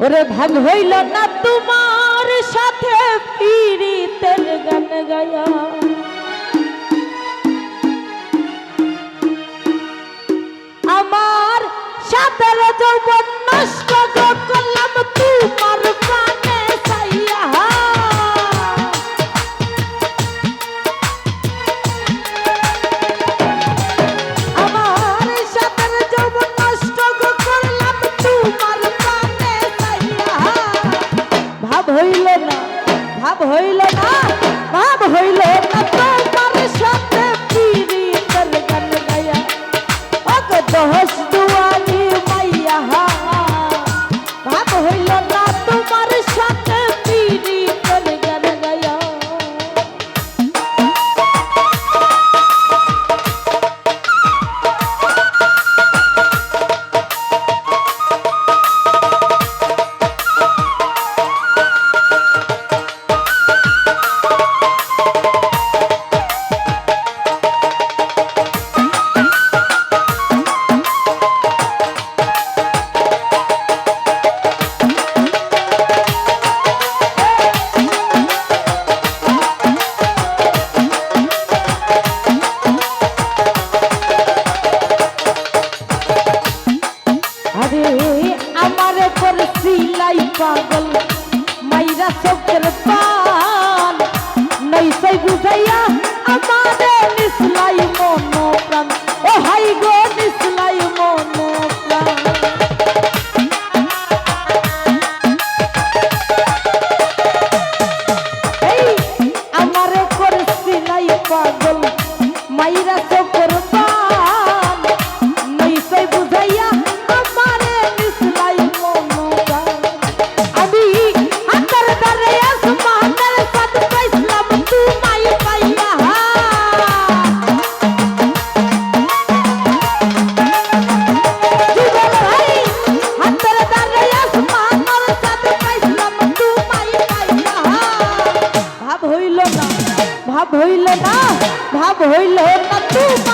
ওরে ভালো হইল না তোমার সাথে ফিরি তেল গান গায়া। আমার সাথে যৌবন নষ্ট করলাম তোমার হইল না, ভাব হইল না, ভাব হইল না, তোমার সাথে পিড়ি কল কল গায়া ও দহস গুছাই গুছাইয়া আমাদের নিসলাই মন প্রাণ ও হাই গো নিসলাই মন প্রাণ আমারে করছি নাই পাগল। Woo!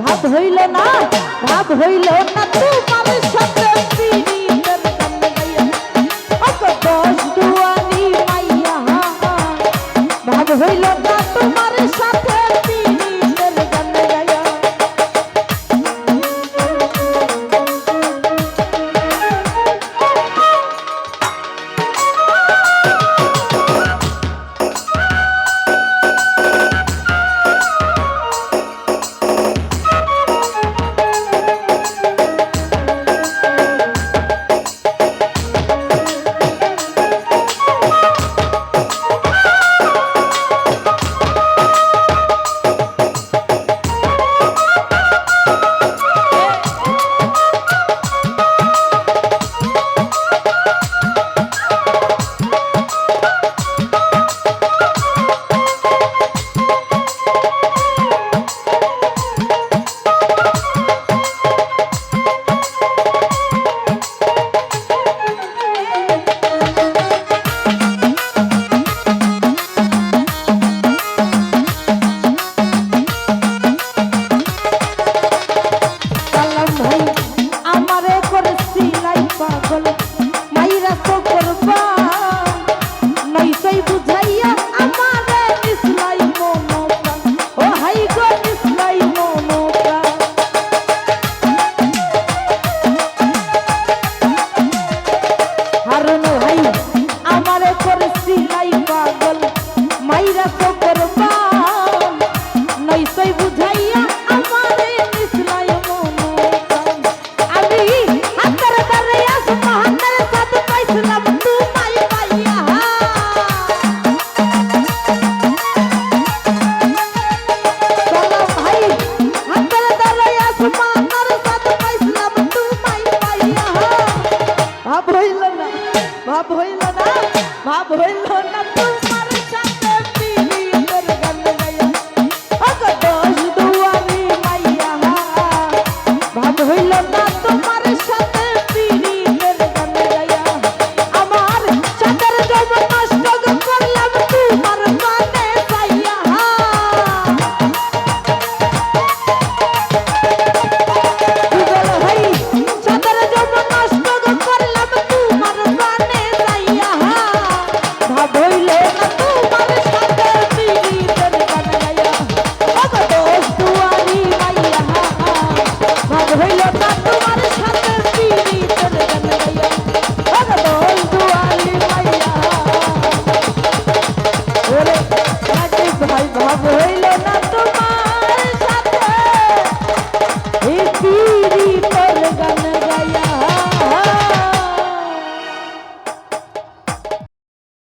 ভাব হইল না ভাব হইল না তো ভাব হইল না ভাব হইল না